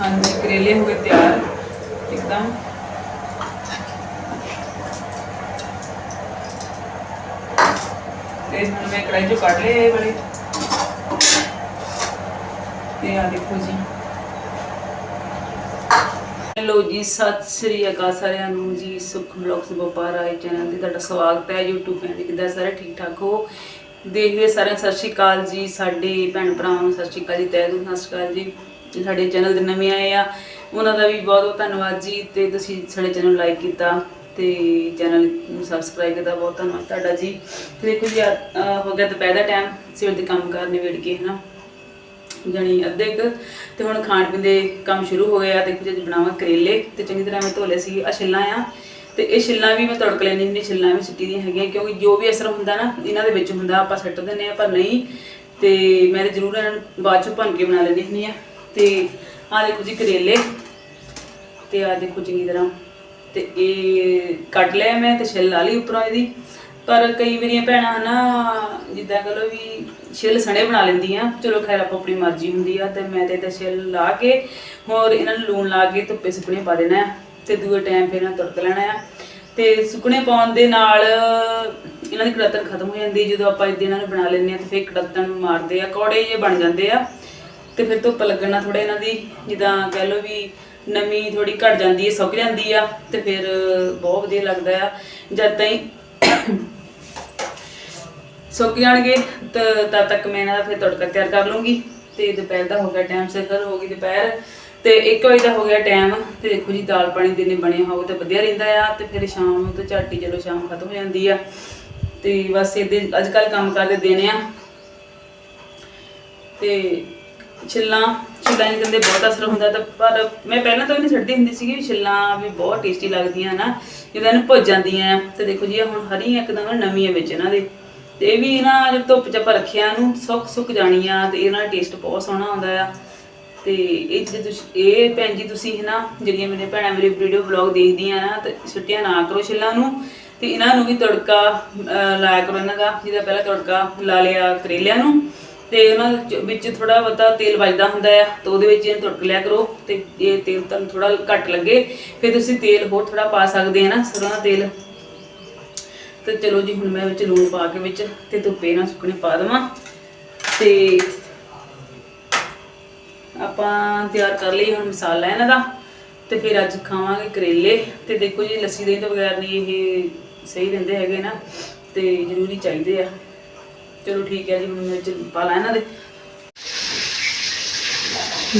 ਹਾਂਜੀ, ਕਰੇਲੇ ਹੋ ਗਏ ਤਿਆਰ, ਇੱਕਦਮ। ਤੇ ਹੁਣ ਮੈਂ ਕੜਾਈ ਚੋਂ ਕੱਢ ਲਏ ਇਹ ਵਾਲੇ। ਤੇ ਆ ਦੇਖੋ ਜੀ। ਹੈਲੋ ਜੀ, ਸਤਿ ਸ੍ਰੀ ਅਕਾਲ ਸਾਰਿਆਂ ਨੂੰ ਜੀ, ਸੁਖ ਬਲੌਗਸ ਵਪਾਰ ਆਏ ਚੈਨਲ ਤੇ ਤੁਹਾਡਾ ਸਵਾਗਤ ਹੈ, YouTube ਫੈਮਿਲੀ ਕਿੱਦਾਂ ਸਾਰੇ ਠੀਕ ਠਾਕ ਹੋ? ਦੇਖਦੇ ਸਾਰਿਆਂ ਸਤਿ ਸ੍ਰੀ ਅਕਾਲ ਜੀ, ਸਾਡੇ ਭੈਣ ਭਰਾਵਾਂ ਨੂੰ ਸਤਿ ਸ੍ਰੀ ਅਕਾਲ ਜੀ, ਤਹਿ ਦਿਲ ਸਤਿ ਸ੍ਰੀ ਅਕਾਲ ਜੀ। ਸਾਡੇ ਚੈਨਲ ਦੇ ਨਵੇਂ ਆਏ ਆ, ਉਹਨਾਂ ਦਾ ਵੀ ਬਹੁਤ ਬਹੁਤ ਧੰਨਵਾਦ ਜੀ ਤੇ ਤੁਸੀਂ ਸਾਡੇ ਚੈਨਲ ਲਾਈਕ ਕੀਤਾ ਤੇ ਚੈਨਲ ਨੂੰ ਸਬਸਕ੍ਰਾਈਬ ਕੀਤਾ, ਬਹੁਤ ਧੰਨਵਾਦ ਤੁਹਾਡਾ ਜੀ। ਤੇ ਦੇਖੋ ਜੀ ਹੋ ਗਿਆ ਦੁਪਹਿਰ ਦਾ ਟਾਈਮ ਸਵੇਰ ਦੇ ਕੰਮ ਕਾਰ ਨਿਬੇੜ ਕੇ, ਹਨਾ। ਜਣੀ ਅੱਧੇ ਕੁ, ਤੇ ਹੁਣ ਖਾਣ ਪੀਣ ਦੇ ਕੰਮ ਸ਼ੁਰੂ ਹੋ ਗਿਆ ਦੇਖੋ ਜੀ, ਅੱਜ ਬਣਾਵਾਂ ਕਰੇਲੇ, ਤੇ ਚੰਗੀ ਤਰ੍ਹਾਂ ਮੈਂ ਧੋ ਲਏ ਸੀ ਆ ਛਿੱਲਾਂ ਆ। ਤੇ ਇਹ ਛਿੱਲਾਂ ਵੀ ਮੈਂ ਤੜਕ ਲੈਣੀ ਹੁੰਦੀ, ਛਿੱਲਾਂ ਵੀ ਸਿੱਟੀ ਦੀਆਂ ਹੈਗੀਆਂ, ਕਿਉਂਕਿ ਜੋ ਵੀ ਅਸਰ ਹੁੰਦਾ ਨਾ, ਇਹਨਾਂ ਦੇ ਵਿੱਚ ਹੁੰਦਾ, ਆਪਾਂ ਸਿੱਟ ਦਿੰਦੇ ਆ ਪਰ ਨਹੀਂ। ਤੇ ਮੈਂ ਤੇ ਜ਼ਰੂਰ ਇਹਨਾਂ ਨੂੰ ਬਾਅਦ ਚ ਭੰਨ ਕੇ ਬਣਾ ਲੈਂਦੀ ਹੁੰਦੀ ਆ ਤੇ ਆ ਦੇਖੋ ਜੀ ਕਰੇਲੇ। ਤੇ ਆ ਦੇਖੋ ਚੰਗੀ ਤਰ੍ਹਾਂ। ਤੇ ਇਹ ਕੱਟ ਲਿਆ ਮੈਂ ਤੇ ਛਿੱਲ ਲਾ ਲਈ ਉੱਪਰੋਂ ਇਹਦੀ। ਪਰ ਕਈ ਵਾਰੀਆਂ ਭੈਣਾਂ ਨਾ ਜਿੱਦਾਂ ਕਹ ਲਓ ਵੀ ਛਿੱਲ ਸਣੇ ਬਣਾ ਲੈਂਦੀਆਂ। ਚਲੋ ਖੈਰ ਆਪੋ ਆਪਣੀ ਮਰਜ਼ੀ ਹੁੰਦੀ ਆ ਤੇ ਮੈਂ ਤੇ ਇਹਦਾ ਛਿੱਲ ਲਾ ਕੇ ਹੋਰ ਇਹਨਾਂ ਨੂੰ ਲੂਣ ਲਾ ਕੇ ਧੁੱਪੇ ਸੁੱਕਣੇ ਪਾ ਦੇਣਾ ਹੈ। ਤੇ ਦੂਏ ਟਾਈਮ ਫਿਰ ਇਹਨਾਂ ਨੂੰ ਤੜਕ ਲੈਣਾ ਆ ਤੇ ਸੁੱਕਣੇ ਪਾਉਣ ਦੇ ਨਾਲ ਇਹਨਾਂ ਦੀ ਕੜਤਨ ਖਤਮ ਹੋ ਜਾਂਦੀ ਜਦੋਂ ਆਪਾਂ ਇਦਾਂ ਇਹਨਾਂ ਨੂੰ ਬਣਾ ਲੈਂਦੇ ਆ ਤੇ ਫਿਰ ਕੜਤਨ ਮਾਰਦੇ ਆ, ਕੌੜੇ ਜੇ ਬਣ ਜਾਂਦੇ ਆ। ਤੇ ਫਿਰ ਧੁੱਪ ਲੱਗਣ ਨਾਲ ਥੋੜਾ ਇਹਨਾਂ ਦੀ ਜਿੱਦਾਂ ਕਹਿ ਲਓ ਵੀ ਨਮੀ ਥੋੜੀ ਘਟ ਜਾਂਦੀ ਹੈ, ਸੁੱਕ ਜਾਂਦੀ ਆ ਤੇ ਫਿਰ ਬਹੁਤ ਵਧੀਆ ਲੱਗਦਾ ਆ। ਜਦ ਤਾਈਂ ਸੁੱਕ ਜਾਣਗੇ ਤਾਂ ਤਦ ਤੱਕ ਮੈਂ ਇਹਨਾਂ ਦਾ ਫਿਰ ਤੜਕਾ ਤਿਆਰ ਕਰ ਲੂੰਗੀ ਤੇ ਦੁਪਹਿਰ ਦਾ ਹੋ ਗਿਆ ਟਾਈਮ ਸਿਰ ਹੋ ਗਈ ਦੁਪਹਿਰ ਤੇ 1 ਵਜੇ ਦਾ ਹੋ ਗਿਆ ਟਾਈਮ ਤੇ ਦੇਖੋ ਜੀ ਦਾਲ ਪਾਣੀ ਦੇ ਬਣਿਆ ਹੋਵੇ ਤਾਂ ਵਧੀਆ ਰਹਿੰਦਾ ਆ ਤੇ ਫਿਰ ਸ਼ਾਮ ਨੂੰ ਤਾਂ ਝਾਟੀ ਜਦੋਂ ਸ਼ਾਮ ਖਤਮ ਹੋ ਜਾਂਦੀ ਆ। ਤੇ ਬਸ ਇਹਦੇ ਅੱਜ ਕੱਲ ਕੰਮ ਕਰਦੇ ਦਿਨ ਆ। ਤੇ ਛਿੱਲਾਂ ਛਿੱਲਾਂ ਦੇ ਬਹੁਤ ਅਸਰ ਹੁੰਦਾ ਤਾਂ ਪਰ ਮੈਂ ਪਹਿਲਾਂ ਤਾਂ ਨਹੀਂ ਛੱਡਦੀ ਹੁੰਦੀ ਸੀਗੀ ਵੀ ਛਿੱਲਾਂ ਵੀ ਬਹੁਤ ਟੇਸਟੀ ਲੱਗਦੀਆਂ ਨਾ ਜਦੋਂ ਇਹਨੂੰ ਭੁੱਜ ਜਾਂਦੀਆਂ ਤੇ ਦੇਖੋ ਜੀ ਹੁਣ ਹਰੀਆਂ ਇੱਕਦਮ ਨਵੀਆਂ ਵਿੱਚ ਇਹਨਾਂ ਦੇ, ਤੇ ਇਹ ਵੀ ਨਾ ਜਦ ਧੁੱਪ ਚ ਆਪਾਂ ਰੱਖਿਆ ਨੂੰ ਸੁੱਕ ਸੁੱਕ ਜਾਣੀਆਂ, ਤੇ ਇਹਨਾਂ ਦਾ ਟੇਸਟ ਬਹੁਤ ਸੋਹਣਾ ਆਉਂਦਾ ਆ। ਤੇ ਇਹ ਜੇ ਤੁਸੀਂ, ਇਹ ਭੈਣ ਜੀ ਤੁਸੀਂ ਹਨਾ, ਜਿਹੜੀਆਂ ਮੇਰੇ ਭੈਣਾਂ ਮੇਰੇ ਵੀਡੀਓ ਵਲੌਗ ਦੇਖਦੀਆਂ ਨਾ, ਤੇ ਛੁੱਟੀਆਂ ਨਾ ਕਰੋ ਛਿੱਲਾਂ ਨੂੰ, ਤੇ ਇਹਨਾਂ ਨੂੰ ਵੀ ਤੜਕਾ ਲਾਇਆ ਕਰੋ ਇਹਨਾਂ ਦਾ, ਜਿਹਦਾ ਪਹਿਲਾਂ ਤੜਕਾ ਲਾ ਲਿਆ ਕਰੇਲਿਆਂ ਨੂੰ ਤੇ ਉਹਨਾਂ ਚ- ਵਿੱਚ ਥੋੜਾ ਬਹੁਤਾ ਤੇਲ ਵੱਜਦਾ ਹੁੰਦਾ ਆ, ਤਾਂ ਉਹਦੇ ਵਿੱਚ ਇਹਨੂੰ ਤੜਕ ਲਿਆ ਕਰੋ ਤੇ ਇਹ ਤੇਲ ਤੁਹਾਨੂੰ ਥੋੜਾ ਘੱਟ ਲੱਗੇ, ਫਿਰ ਤੁਸੀਂ ਤੇਲ ਹੋਰ ਥੋੜਾ ਪਾ ਸਕਦੇ ਆ ਨਾ, ਸਰੋਂ ਦਾ ਤੇਲ। ਤੇ ਚਲੋ ਜੀ, ਹੁਣ ਮੈਂ ਵਿੱਚ ਲੂਣ ਪਾ ਕੇ ਵਿੱਚ ਤੇ ਧੁੱਪੇ ਨਾਲ ਸੁੱਕਣੇ ਪਾ ਦੇਵਾਂ। ਤੇ ਆਪਾਂ ਤਿਆਰ ਕਰ ਲਈ ਹੁਣ ਮਸਾਲਾ ਇਹਨਾਂ ਦਾ, ਤੇ ਫਿਰ ਅੱਜ ਖਾਵਾਂਗੇ ਕਰੇਲੇ। ਤੇ ਦੇਖੋ ਜੀ, ਲੱਸੀ ਦਹੀਂ ਤੋਂ ਬਗੈਰ ਨਹੀਂ ਇਹ ਸਹੀ ਰਹਿੰਦੇ ਹੈਗੇ ਨਾ, ਤੇ ਜ਼ਰੂਰੀ ਚਾਹੀਦੇ ਆ। ਚਲੋ ਠੀਕ ਹੈ ਜੀ, ਹੁਣ ਚ ਪਾ ਲਾ ਇਹਨਾਂ ਦੇ।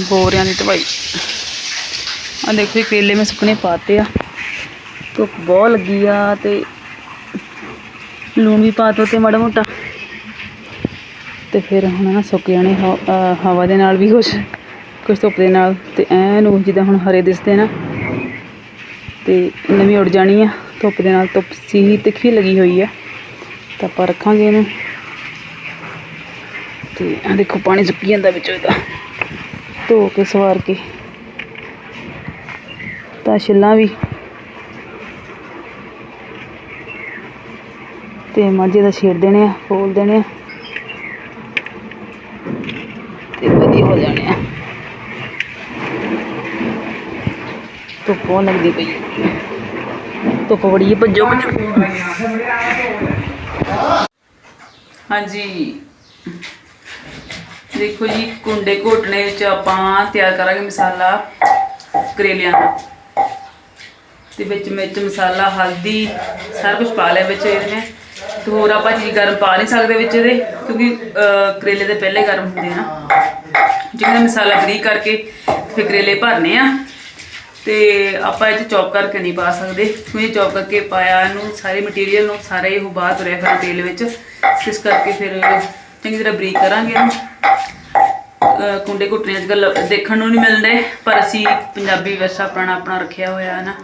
ਬੋਰਿਆਂ ਦੀ ਦਵਾਈ ਆ ਦੇਖੋ ਇਹ ਕੇਲੇ ਮੈਂ ਸੁੱਕਣੇ ਪਾਤੇ ਆ। ਧੁੱਪ ਬਹੁਤ ਲੱਗੀ ਆ ਤੇ ਲੂਣ ਵੀ ਪਾ ਤਾ ਤੇ ਮਾੜਾ ਮੋਟਾ। ਤੇ ਫਿਰ ਹੁਣ ਨਾ ਸੁੱਕ ਜਾਣੇ ਹਵਾ ਹਵਾ ਦੇ ਨਾਲ ਵੀ ਕੁਛ ਕੁਛ ਧੁੱਪ ਦੇ ਨਾਲ। ਤੇ ਐਨ ਉਹ ਜਿੱਦਾਂ ਹੁਣ ਹਰੇ ਦਿਸਦੇ ਨਾ, ਤੇ ਨਵੀਂ ਉੱਡ ਜਾਣੀ ਆ। ਧੁੱਪ ਦੇ ਨਾਲ ਧੁੱਪ ਸੀ ਤਿੱਖੀ ਲੱਗੀ ਹੋਈ ਆ। ਤਾਂ ਆਪਾਂ ਰੱਖਾਂਗੇ ਇਹਨੂੰ। ਤੇ ਆ ਦੇਖੋ ਪਾਣੀ ਸੁੱਕੀ ਜਾਂਦਾ ਵਿੱਚੋਂ ਇਹਦਾ। ਧੋ ਕੇ ਸਵਾਰ ਕੇ। ਤਾਂ ਛਿੱਲਾਂ ਵੀ। ਤੇ ਮਾਝੇ ਦਾ ਛੇੜ ਦੇਣੇ ਆ, ਖੋਲ ਦੇਣੇ ਆ। ਤੇ ਵਧੀਆ ਹੋ ਜਾਣੇ ਆ। ਧੁੱਪ ਬਹੁਤ ਲੱਗਦੀ ਪਈ ਧੁੱਪ ਬੜੀ ਭੱਜੋ ਭੱਜੋ। ਹਾਂਜੀ। ਦੇਖੋ ਜੀ, ਕੁੰਡੇ ਘੋਟਣੇ ਵਿੱਚ ਆਪਾਂ ਤਿਆਰ ਕਰਾਂਗੇ ਮਸਾਲਾ ਕਰੇਲਿਆਂ ਦਾ। ਤੇ ਵਿੱਚ ਮਿਰਚ, ਮਸਾਲਾ, ਹਲਦੀ, ਸਾਰਾ ਕੁਝ ਪਾ ਲਿਆ ਵਿੱਚ ਇਹਨੇ ਤੇ ਹੋਰ ਆਪਾਂ ਚੀਜ਼ ਗਰਮ ਪਾ ਨਹੀਂ ਸਕਦੇ ਵਿੱਚ ਇਹਦੇ, ਕਿਉਂਕਿ ਕਰੇਲੇ ਦੇ ਪਹਿਲੇ ਗਰਮ ਹੁੰਦੇ ਆ ਨਾ। ਜਿਵੇਂ ਮਸਾਲਾ ਬਰੀਕ ਕਰਕੇ ਫਿਰ ਕਰੇਲੇ ਭਰਨੇ ਆ। ਤੇ ਆਪਾਂ ਇਹ ਚ ਚੌਪ ਕਰਕੇ ਨਹੀਂ ਪਾ ਸਕਦੇ। ਕਿਉਂਕਿ ਚੌਪ ਕਰਕੇ ਪਾਇਆ ਇਹਨੂੰ, ਸਾਰੇ ਮਟੀਰੀਅਲ ਨੂੰ, ਸਾਰੇ ਉਹ ਬਾਹਰ ਤੁਰਿਆ ਫਿਰ ਤੇਲ ਵਿੱਚ। ਇਸ ਕਰਕੇ ਫਿਰ ਚੰਗੀ ਤਰ੍ਹਾਂ ਬਰੀਕ ਕਰਾਂਗੇ ਇਹਨੂੰ। ਕੁੰਡੇ ਘੁੱਟਣੇ ਅੱਜ ਕੱਲ ਦੇਖਣ ਨੂੰ ਨਹੀਂ ਮਿਲਦੇ, ਪਰ ਅਸੀਂ ਪੰਜਾਬੀ ਵਿਰਸਾ ਆਪਣਾ ਆਪਣਾ ਰੱਖਿਆ ਹੋਇਆ ਹੈ ਨਾ।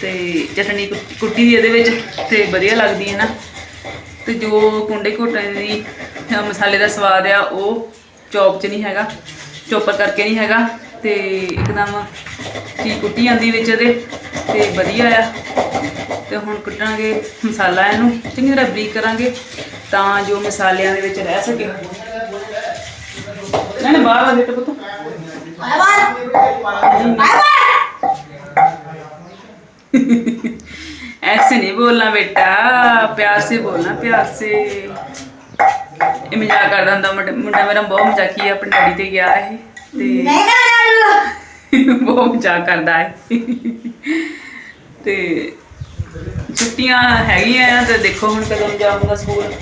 ਤੇ ਚਟਣੀ ਕੁ- ਕੁੱਟੀ ਦੀ ਇਹਦੇ ਵਿੱਚ, ਤੇ ਵਧੀਆ ਲੱਗਦੀ ਹੈ ਨਾ। ਤੇ ਜੋ ਕੁੰਡੇ ਘੁੱਟਣੇ ਦੀ ਮਸਾਲੇ ਦਾ ਸਵਾਦ ਆ, ਉਹ ਚੌਪ 'ਚ ਨਹੀਂ ਹੈਗਾ, ਚੋਪਰ ਕਰਕੇ ਨਹੀਂ ਹੈਗਾ। ਤੇ ਇੱਕਦਮ ਚੀਜ਼ ਕੁੱਟੀ ਜਾਂਦੀ ਵਿੱਚ ਇਹਦੇ, ਤੇ ਵਧੀਆ ਆ। ਤੇ ਹੁਣ ਕੁੱਟਾਂਗੇ ਮਸਾਲਾ ਇਹਨੂੰ, ਚੰਗੀ ਤਰ੍ਹਾਂ ਬਰੀਕ ਕਰਾਂਗੇ, ਤਾਂ ਜੋ ਮਸਾਲਿਆਂ ਦੇ ਵਿੱਚ ਰਹਿ ਸਕੇ। ਨਾ ਨਾ ਬਾਹਰ ਆ ਬੇਟਾ ਪੁੱਤ ऐसे नहीं बोलना बेटा प्यार से बोलना प्यार से ਇਹ ਮਜ਼ਾਕ ਕਰਦਾ ਹੁੰਦਾ ਮੁੰਡਾ ਮੁੰਡਾ ਮੇਰਾ ਬਹੁਤ ਮਜ਼ਾਕੀ ਹੈ ਆਪਣੇ ਡੈਡੀ ਤੇ ਗਿਆ ਹੈ ਤੇ ਬਹੁਤ ਮਜ਼ਾਕ ਕਰਦਾ ਹੈ ਤੇ ਛੁੱਟੀਆਂ ਹੈਗੀਆਂ ਆ ਤੇ ਦੇਖੋ ਹੁਣ ਕਦੋਂ ਜਾਊਂਗਾ ਸਕੂਲ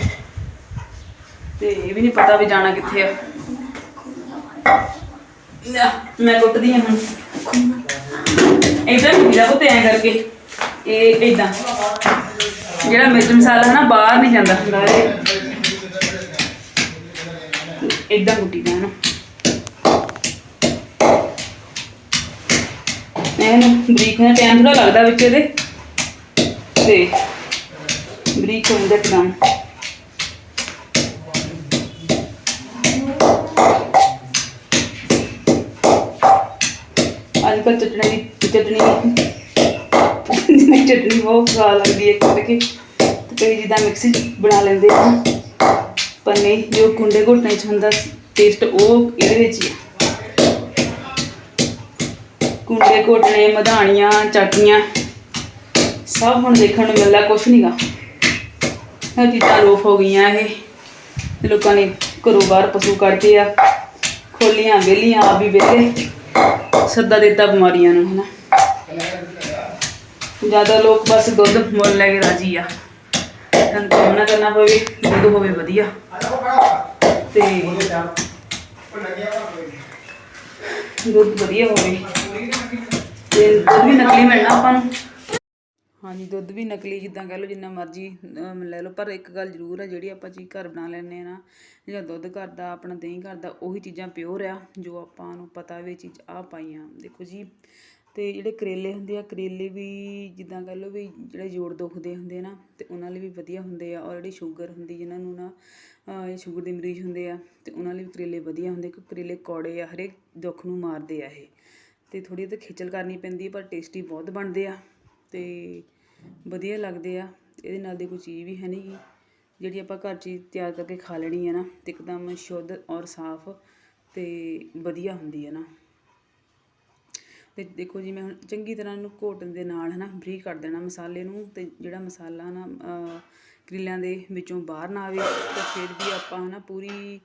ਤੇ ਇਹ ਵੀ ਨਹੀਂ ਪਤਾ ਵੀ ਜਾਣਾ ਕਿੱਥੇ ਆ ਲੈ, ਮੈਂ ਕੁੱਟਦੀ ਹਾਂ ਹੁਣ। ਇਦਾਂ ਨਹੀਂ ਜਾ ਪੁੱਤੇ ਐ ਕਰਕੇ। ਇਹ ਇਦਾਂ ਜਿਹੜਾ ਮਿਰਚ ਮਸਾਲਾ ਹੈ ਨਾ ਬਾਹਰ ਨਹੀਂ ਜਾਂਦਾ। ਇਦਾਂ ਕੁੱਟੀ ਦਾ ਨਾ। ਇਹਨੂੰ ਬਰੀਕ ਹੋਣਾ ਟਾਈਮ ਥੋੜਾ ਲੱਗਦਾ ਵਿੱਚ ਇਹਦੇ। ਤੇ ਬਰੀਕ ਹੋਣ ਦੇ ਟਾਈਮ ਅੱਜ ਕੱਲ੍ਹ ਚਟਣੀ ਦੀ ਚਟਣੀ ਬਹੁਤ ਸਵਾਦ ਲੱਗਦੀ ਹੈ ਕੱਢ ਤੇ ਕਈ ਜਿੱਦਾਂ ਮਿਕਸੀ ਬਣਾ ਲੈਂਦੇ ਆ। ਪਰ ਜੋ ਕੁੰਡੇ ਘੋਟਣੇ 'ਚ ਹੁੰਦਾ ਟੇਸਟ ਉਹ ਇਹਦੇ ਵਿੱਚ ਹੀ ਕੁੰਡੇ ਘੁੱਟਣੇ, ਮਧਾਣੀਆਂ ਚਾਟੀਆਂ ਸਭ ਹੁਣ ਦੇਖਣ ਨੂੰ ਮਿਲਦਾ, ਕੁਛ ਨਹੀਂਗਾ ਇਹ ਚੀਜ਼ਾਂ ਲੋਪ ਹੋ ਗਈਆਂ ਇਹ। ਲੋਕਾਂ ਨੇ ਘਰੋਂ ਬਾਹਰ ਪਸ਼ੂ ਕੱਢਦੇ ਆ। ਖੋਲੀਆਂ, ਵਿਹਲੀਆਂ, ਆਪ ਵੀ ਵਿਹਲੇ। ਸੱਦਾ ਦਿੱਤਾ ਬਿਮਾਰੀਆਂ ਨੂੰ, ਹਨਾ? ਜ਼ਿਆਦਾ ਲੋਕ ਬਸ ਦੁੱਧ ਮੁੱਲ ਲੈ ਕੇ ਰਾਜੀ ਆ। ਤਾਂ ਕੰਮ ਕਰਨਾ ਪਵੇ ਦੁੱਧ ਹੋਵੇ ਵਧੀਆ। ਤੇ ਦੁੱਧ ਵਧੀਆ ਹੋਵੇ। ਤੇ ਦੁੱਧ ਵੀ ਨਕਲੀ ਮਿਲਣਾ ਆਪਾਂ ਨੂੰ। ਹਾਂਜੀ, ਦੁੱਧ ਵੀ ਨਕਲੀ ਜਿੱਦਾਂ ਕਹਿ ਲਓ ਜਿੰਨਾ ਮਰਜ਼ੀ ਲੈ ਲਓ, ਪਰ ਇੱਕ ਗੱਲ ਜ਼ਰੂਰ ਆ, ਜਿਹੜੀ ਆਪਾਂ ਚੀਜ਼ ਘਰ ਬਣਾ ਲੈਂਦੇ ਆ ਨਾ ਜਿਹੜਾ ਦੁੱਧ ਘਰ ਦਾ, ਆਪਣਾ ਦਹੀਂ ਘਰ ਦਾ, ਉਹੀ ਚੀਜ਼ਾਂ ਪਿਓਰ ਆ, ਜੋ ਆਪਾਂ ਨੂੰ ਪਤਾ ਵੀ ਇਹ ਚੀਜ਼ ਆ ਪਾਈਆਂ। ਦੇਖੋ ਜੀ, ਤੇ ਜਿਹੜੇ ਕਰੇਲੇ ਹੁੰਦੇ ਆ, ਕਰੇਲੇ ਵੀ ਜਿੱਦਾਂ ਕਹਿ ਲਓ ਵੀ ਜਿਹੜੇ ਜੋੜ ਦੁਖਦੇ ਹੁੰਦੇ ਆ ਨਾ, ਤੇ ਉਹਨਾਂ ਲਈ ਵੀ ਵਧੀਆ ਹੁੰਦੇ ਆ, ਔਰ ਜਿਹੜੀ ਸ਼ੂਗਰ ਹੁੰਦੀ, ਜਿਨ੍ਹਾਂ ਨੂੰ ਨਾ ਇਹ ਸ਼ੂਗਰ ਦੇ ਮਰੀਜ਼ ਹੁੰਦੇ ਆ, ਤੇ ਉਹਨਾਂ ਲਈ ਵੀ ਕਰੇਲੇ ਵਧੀਆ ਹੁੰਦੇ, ਕਿਉਂਕਿ ਕਰੇਲੇ ਕੌੜੇ ਆ, ਹਰੇਕ ਦੁੱਖ ਨੂੰ ਮਾਰਦੇ ਆ ਇਹ। ਤੇ ਥੋੜੀ ਜਿਹੀ ਤਾਂ ਖੇਚਲ ਕਰਨੀ ਪੈਂਦੀ ਪਰ ਟੇਸਟੀ ਬਹੁਤ ਬਣਦੇ ਆ। ਅਤੇ ਵਧੀਆ ਲੱਗਦੇ ਆ। ਇਹਦੇ ਨਾਲ ਦੀ ਕੋਈ ਚੀਜ਼ ਵੀ ਹੈ ਨਹੀਂ ਗੀ। ਜਿਹੜੀ ਆਪਾਂ ਘਰ ਚੀਜ਼ ਤਿਆਰ ਕਰਕੇ ਖਾ ਲੈਣੀ ਹੈ ਨਾ ਅਤੇ ਇੱਕਦਮ ਸ਼ੁੱਧ ਔਰ ਸਾਫ਼ ਅਤੇ ਵਧੀਆ ਹੁੰਦੀ ਹੈ ਨਾ। ਅਤੇ ਦੇਖੋ ਜੀ ਮੈਂ ਹੁਣ ਚੰਗੀ ਤਰ੍ਹਾਂ ਇਹਨੂੰ ਘੋਟਣ ਦੇ ਨਾਲ ਹੈ ਨਾ ਬਰੀਕ ਕਰ ਦੇਣਾ ਮਸਾਲੇ ਨੂੰ ਅਤੇ ਜਿਹੜਾ ਮਸਾਲਾ ਨਾ ਅਹ, ਕਰੇਲਿਆਂ ਦੇ ਵਿੱਚੋਂ ਬਾਹਰ ਨਾ ਆਵੇ ਤਾਂ ਫਿਰ ਵੀ ਆਪਾਂ ਹੈ ਨਾ ਪੂਰੀ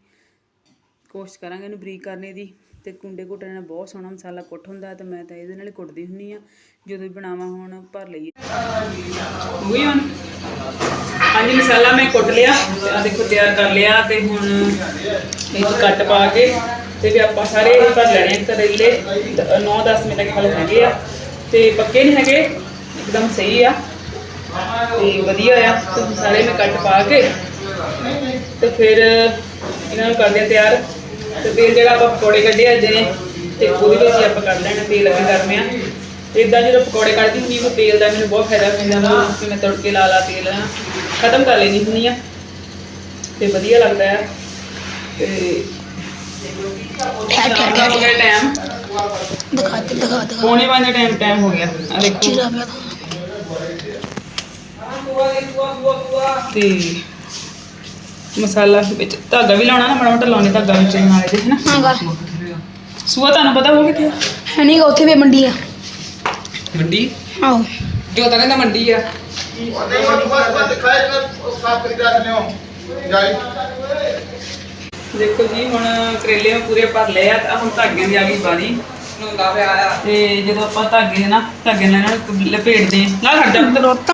ਕੋਸ਼ਿਸ਼ ਕਰਾਂਗੇ ਇਹਨੂੰ ਬਰੀਕ ਕਰਨੇ ਦੀ। ਤੇ ਕੁੰਡੇ ਘੁੱਟਣ ਨਾਲ ਬਹੁਤ ਸੋਹਣਾ ਮਸਾਲਾ ਕੁੱਟ ਹੁੰਦਾ ਤੇ ਮੈਂ ਤਾਂ ਇਹਦੇ ਨਾਲ ਹੀ ਕੁੱਟਦੀ ਹੁੰਨੀ ਆ। ਜਦੋਂ ਵੀ ਬਣਾਵਾਂ ਹੁਣ ਭਰ ਲਈਏ। ਹੋ ਗਈ ਹੁਣ। ਹਾਂਜੀ, ਮਸਾਲਾ ਮੈਂ ਕੁੱਟ ਲਿਆ। ਆ ਦੇਖੋ, ਤਿਆਰ ਕਰ ਲਿਆ ਤੇ ਹੁਣ ਇਹ ਕੱਟ ਪਾ ਕੇ ਤੇ ਵੀ ਆਪਾਂ ਸਾਰੇ ਭਰ ਲੈਣੇ ਆ ਕਰੇਲੇ 9-10 ਮਿੰਟ ਖਲ ਹੈਗੇ ਆ। ਤੇ ਪੱਕੇ ਨਹੀਂ ਹੈਗੇ, ਇੱਕਦਮ ਸਹੀ ਆ। ਤੇ ਵਧੀਆ ਆ। ਤੇ ਮਸਾਲੇ ਮੈਂ ਕੱਟ ਪਾ ਕੇ ਤੇ ਫਿਰ ਇਹਨਾਂ ਨੂੰ ਕਰਦੇ ਆ ਤਿਆਰ। ਤੇ ਤੇਲ ਜਿਹੜਾ ਆਪਾਂ ਪਕੌੜੇ ਕੱਢੇ ਅੱਜ ਨੇ ਤੇ ਉਹਦੇ ਵਿੱਚ ਹੀ ਆਪਾਂ ਕਰ ਲੈਣਾ ਤੇਲ ਅੱਗੇ ਗਰਮ ਆ। ਤੇ ਇਦਾਂ ਜਦੋਂ ਪਕੌੜੇ ਕੱਢਦੀ ਹੁੰਦੀ ਉਹ ਤੇਲ ਦਾ ਮੈਨੂੰ ਬਹੁਤ ਫਾਇਦਾ ਹੁੰਦਾ ਵਾ ਕਿ ਮੈਂ ਤੜਕੇ ਲਾ ਲਾ ਤੇਲ ਨਾ ਖਤਮ ਕਰ ਲੈਣੀ ਹੁੰਦੀ ਆ। ਤੇ ਵਧੀਆ ਲੱਗਦਾ ਆ। ਤੇ ਸ਼ਾਮ ਦਾ ਹੋ ਗਿਆ। ਟਾਈਮ ਦਿਖਾ ਦੇ ਦਿਖਾ ਦਿਖਾ ਪੌਣੇ ਪੰਜ ਦਾ ਟਾਈਮ ਟਾਈਮ ਹੋ ਗਿਆ। ਆ ਦੇਖੋ। ਚੀਰਾ ਪਿਆ ਤਾਂ ਤੇ ਮਸਾਲਾ ਵਿੱਚ ਧਾਗਾ ਵੀ ਲਾਉਣਾ ਨਾ ਮਾੜਾ ਮੋਟਾ ਲਾਉਣੇ ਧਾਗਾ ਵਿੱਚ ਨਾਲ ਇਹਦੇ ਹਨਾ? ਹਾਂ ਗਾ। ਸੂਆ ਤੁਹਾਨੂੰ ਪਤਾ ਹੋ ਕਿੱਥੇ ਆ? ਹੈ ਨਹੀਂ ਗਾ ਉੱਥੇ ਵੀ ਮੰਡੀ ਆ। ਮੰਡੀ? ਆਹੋ। ਜੋ ਤਾਂ ਕਹਿੰਦਾ ਮੰਡੀ ਆ। ਦੇਖੋ ਜੀ ਹੁਣ ਕਰੇਲੇ ਮੈਂ ਪੂਰੇ ਭਰ ਲਏ ਆ ਤਾਂ ਹੁਣ ਧਾਗਿਆਂ ਦੀ ਆ ਗਈ ਵਾਰੀ ਤੇ ਜਦੋਂ ਆਪਾਂ ਧਾਗੇ ਨਾ ਧਾਗੇ ਨਾਲ ਇਹਨਾਂ ਨੂੰ ਲਪੇਟਦੇ ਆ ਨਾ ਖੜ ਜਾ। ਪੁੱਤ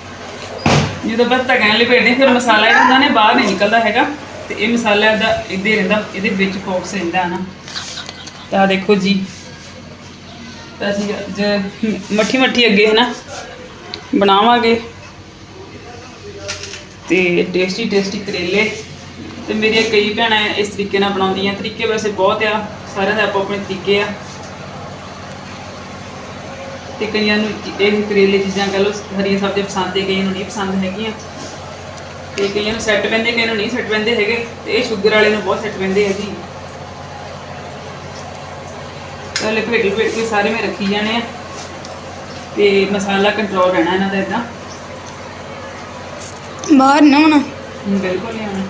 ਜਦੋਂ ਆਪਾਂ ਧਾਗੇ ਨਾਲ ਲਪੇਟਦੇ ਫਿਰ ਮਸਾਲਾ ਜਿਹੜਾ ਹੁੰਦਾ ਨੇ ਬਾਹਰ ਨਹੀਂ ਨਿਕਲਦਾ ਹੈਗਾ। ਤੇ ਇਹ ਮਸਾਲਾ ਦਾ ਇੱਦੇ ਰਹਿੰਦਾ, ਇਹਦੇ ਵਿੱਚ ਫੋਕਸ ਰਹਿੰਦਾ ਨਾ। ਤਾਂ ਦੇਖੋ ਜੀ। ਤਾਂ ਅਸੀਂ ਅੱਜ ਮੱਠੀ ਮੱਠੀ ਅੱਗੇ ਹੈ ਨਾ, ਬਣਾਵਾਂਗੇ। ਤੇ ਟੇਸਟੀ ਟੇਸਟੀ ਕਰੇਲੇ। ਤੇ ਮੇਰੀਆਂ ਕਈ ਭੈਣਾਂ ਇਸ ਤਰੀਕੇ ਨਾਲ ਬਣਾਉਂਦੀਆਂ। ਤਰੀਕੇ ਵੈਸੇ ਬਹੁਤ ਆ, ਸਾਰਿਆਂ ਦੇ ਆਪੋ ਆਪਣੇ ਤਰੀਕੇ ਆ। ਤੇ ਕਈਆਂ ਨੂੰ ਇਹ ਕਰੇਲੇ ਚੀਜ਼ਾਂ ਕਹ ਲਓ ਹਰੀਆਂ ਸਬਜ਼ੀਆਂ ਪਸੰਦ ਹੈ ਕਈਆਂ ਨੂੰ ਨਹੀਂ ਪਸੰਦ ਹੈਗੀਆਂ। ਤੇ ਕਈਆਂ ਨੂੰ ਸੈੱਟ ਪੈਂਦੇ ਕਈਆਂ ਨੂੰ ਨਹੀਂ ਸੈੱਟ ਪੈਂਦੇ ਹੈਗੇ। ਤੇ ਇਹ ਸ਼ੂਗਰ ਵਾਲੇ ਨੂੰ ਬਹੁਤ ਸੈੱਟ ਪੈਂਦੇ ਆ ਜੀ। ਪਹਿਲੇ ਭੇਟ ਭੇਟ ਕੇ ਸਾਰੇ ਮੈਂ ਰੱਖੀ ਜਾਣੇ ਆ। ਤੇ ਮਸਾਲਾ ਕੰਟਰੋਲ ਰਹਿਣਾ ਇਹਨਾਂ ਦਾ ਇਦਾਂ ਬਾਹਰ ਨਾ ਹੋਣਾ ਬਿਲਕੁਲ ਨਹੀਂ ਆਉਣਾ।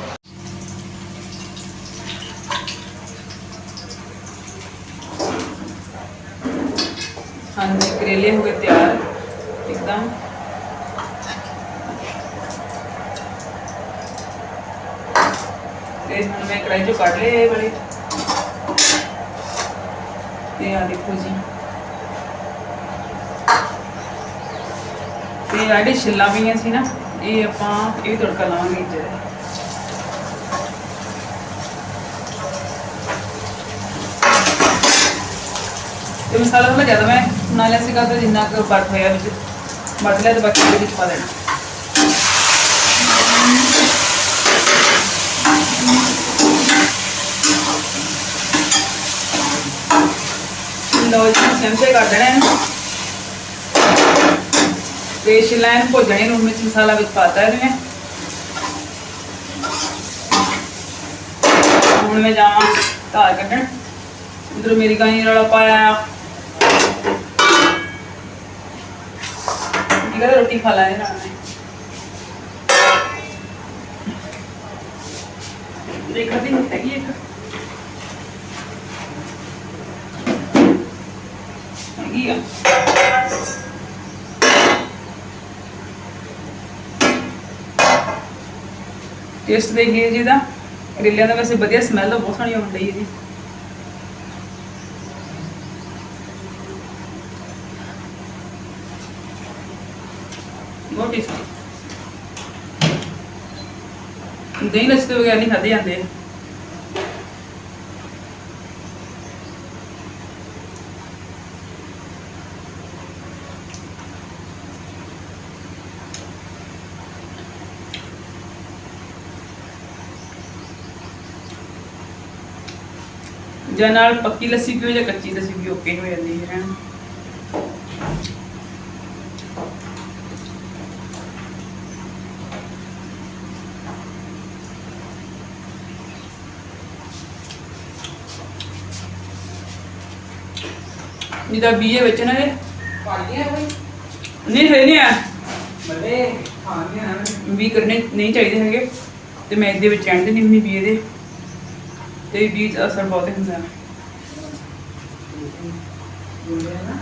ਕਰੇਲੇ ਹੋ ਗਏ ਤਿਆਰ, ਇੱਕਦਮ। ਤੇ ਹੁਣ ਮੈਂ ਕੜਾਈ ਚੋਂ ਕੱਢ ਲਏ ਇਹ ਵਾਲੇ। ਤੇ ਆ ਦੇਖੋ ਜੀ। ਤੇ ਆਹ ਜਿਹੜੀ ਛਿੱਲਾਂ ਪਈਆਂ ਸੀ ਨਾ, ਇਹ ਆਪਾਂ, ਇਹ ਵੀ ਤੜਕਾ ਲਾਵਾਂਗੇ ਜਿਹੜਾ ਮਸਾਲਾ ਥੋੜਾ ਜ਼ਿਆਦਾ ਮੈਂ ਬਣਾ ਲਿਆ ਸੀਗਾ ਤਾਂ ਜਿੰਨਾ ਕੁ ਬਟ ਹੋਇਆ ਵਿੱਚ ਬਟ ਲਿਆ ਤੇ ਬਾਕੀ ਇਹਦੇ ਵਿੱਚ ਪਾ ਦੇਣਾ। ਲੋ ਜੀ ਸਿਮ ਕਰ ਦੇਣਾ ਇਹਨੂੰ। ਤੇ ਛਿੱਲਾਂ ਨੂੰ ਨੂੰ ਵਿੱਚ ਮਸਾਲਾ ਵਿੱਚ ਪਾਤਾ ਇਹਨੇ। ਹੁਣ ਮੈਂ ਜਾਵਾਂ ਧਾਰ ਕੱਢਣ। ਉਧਰ ਮੇਰੀ ਗਾਈ ਰੌਲਾ ਪਾਇਆ ਆ ਇਹ ਕਹਿੰਦਾ ਰੋਟੀ ਖਾ ਲੈ ਨਾਲ ਦੇਖ ਦੀ ਹੈਗੀ ਇੱਕ। ਹੈਗੀ ਆ। ਟੇਸਟ ਦੇਖੀਏ ਜੀ ਦਾ। ਕਰੇਲਿਆਂ ਦਾ ਵੈਸੇ ਵਧੀਆ ਸਮੈਲ ਤਾਂ ਬਹੁਤ ਸੋਹਣੀ ਆਉਂਦੀ ਇਹਦੀ। ਬਹੁਤ ਟੇਸਟੀ ਦਹੀਂ ਲੱਸੀ ਤੋਂ ਨਹੀਂ ਖਾਦੇ ਜਾਂਦੇ। ਜਾਂ ਨਾਲ ਪੱਕੀ ਲੱਸੀ ਪੀਓ ਜਾਂ ਕੱਚੀ ਲੱਸੀ ਪੀਓ, ਓਕੇ ਹੋ ਜਾਂਦੀ ਹੈ। ਜਿਹਦਾ ਬੀਏ ਵਿੱਚ ਨਾ ਇਹ। ਪਾਲੀਆਂ ਕੋਈ ਨਹੀਂ ਹੈ ਨਹੀਂ ਆ ਬੱਲੇ ਖਾਣੀਆਂ ਨਾ ਵੀ ਕਰਨੇ ਨਹੀਂ ਚਾਹੀਦੇ ਹੈਗੇ। ਤੇ ਮੈਂ ਇਹਦੇ ਵਿੱਚ ਐਂਡ ਨਹੀਂ ਹੁੰਦੀ ਬੀਏ ਦੇ। ਤੇ ਬੀਜ ਅਸਰ ਬਹੁਤ ਹੁੰਦਾ। ਹੈ ਨਾ।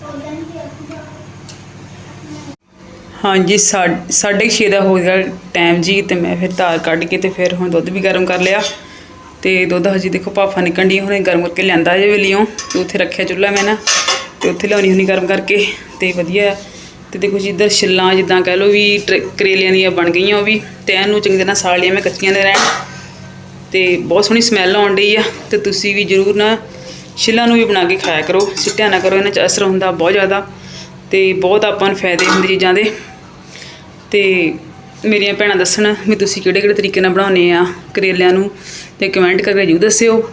ਬੋਲੇ ਨਾ। ਹਾਂਜੀ, ਸਾ- ਸਾਢੇ ਕੁ ਛੇ ਦਾ ਹੋ ਗਿਆ ਟਾਈਮ ਜੀ ਤੇ ਮੈਂ ਫਿਰ ਧਾਰ ਕੱਢ ਕੇ ਤੇ ਫਿਰ ਹੁਣ ਦੁੱਧ ਵੀ ਗਰਮ ਕਰ ਲਿਆ। ਤੇ ਦੁੱਧ ਹਜੇ ਦੇਖੋ ਭਾਫਾ ਨਿਕਲਣ ਦੀ ਹੁਣੇ ਗਰਮ ਕਰਕੇ ਲਿਆਂਦਾ ਜੇ ਵੇਲੀਓ। ਤੇ ਉੱਥੇ ਰੱਖਿਆ ਚੁੱਲ੍ਹਾ ਮੈਂ ਨਾ, ਤੇ ਉੱਥੇ ਲਿਆਉਣੀ ਹੁੰਦੀ ਗਰਮ ਕਰਕੇ। ਤੇ ਵਧੀਆ। ਤੇ ਦੇਖੋ ਜੀ, ਇੱਧਰ ਛਿੱਲਾਂ ਜਿੱਦਾਂ ਕਹਿ ਲਓ ਵੀ ਟਰ- ਕਰੇਲਿਆਂ ਦੀਆਂ ਬਣ ਗਈਆਂ ਉਹ ਵੀ। ਤੇ ਇਹਨੂੰ ਚੰਗੀ ਤਰ੍ਹਾਂ ਸਾੜ ਲਿਆ ਮੈਂ ਕੱਚੀਆਂ ਦੇ ਰਹਿਣ। ਤੇ ਬਹੁਤ ਸੋਹਣੀ ਸਮੈਲ ਆਉਣ ਡਈ ਆ। ਤੇ ਤੁਸੀਂ ਵੀ ਜਰੂਰ ਨਾ ਛਿੱਲਾਂ ਨੂੰ ਵੀ ਬਣਾ ਕੇ ਖਾਇਆ ਕਰੋ। ਸਿੱਟਿਆ ਨਾ ਕਰੋ, ਇਹਨਾਂ 'ਚ ਅਸਰ ਹੁੰਦਾ ਬਹੁਤ ਜ਼ਿਆਦਾ। ਤੇ ਬਹੁਤ ਆਪਾਂ ਨੂੰ ਫਾਇਦੇ ਹੁੰਦੇ ਚੀਜ਼ਾਂ ਦੇ। ਤੇ ਮੇਰੀਆਂ ਭੈਣਾਂ ਦੱਸਣ ਵੀ ਤੁਸੀਂ ਕਿਹੜੇ ਕਿਹੜੇ ਤਰੀਕੇ ਨਾਲ ਬਣਾਉਂਦੇ ਆ ਕਰੇਲਿਆਂ ਨੂੰ ਤੇ ਕਮੈਂਟ ਕਰਕੇ ਜਰੂਰ ਦੱਸਿਓ।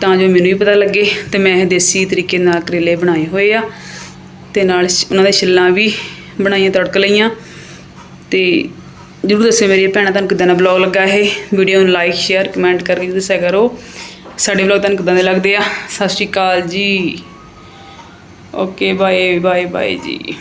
ਤਾਂ ਜੋ ਮੈਨੂੰ ਵੀ ਪਤਾ ਲੱਗੇ ਤੇ ਮੈਂ ਇਹ ਦੇਸੀ ਤਰੀਕੇ ਨਾਲ ਕਰੇਲੇ ਬਣਾਏ ਹੋਏ ਆ। ਤੇ ਨਾਲ ਛ- ਉਹਨਾਂ ਦੇ ਛਿੱਲਾਂ ਵੀ ਬਣਾਈਆਂ, ਤੜਕ ਲਈਆਂ। ਤੇ ਜਰੂਰ ਦੱਸਿਓ ਮੇਰੀਆਂ ਭੈਣਾਂ ਤੁਹਾਨੂੰ ਕਿਦਾਂ ਦਾ ਬਲੌਗ ਲੱਗਾ ਇਹ। ਵੀਡੀਓ ਨੂੰ ਲਾਈਕ ਸ਼ੇਅਰ ਕਮੈਂਟ ਕਰਕੇ ਦੱਸਿਆ ਕਰੋ। ਸਾਡੇ ਬਲੌਗ ਤੁਹਾਨੂੰ ਕਿਦਾਂ ਦੇ ਲੱਗਦੇ ਆ? ਸਤਿ ਸ਼੍ਰੀ ਅਕਾਲ ਜੀ। ਓਕੇ ਬਾਏ ਬਾਏ ਬਾਏ ਜੀ।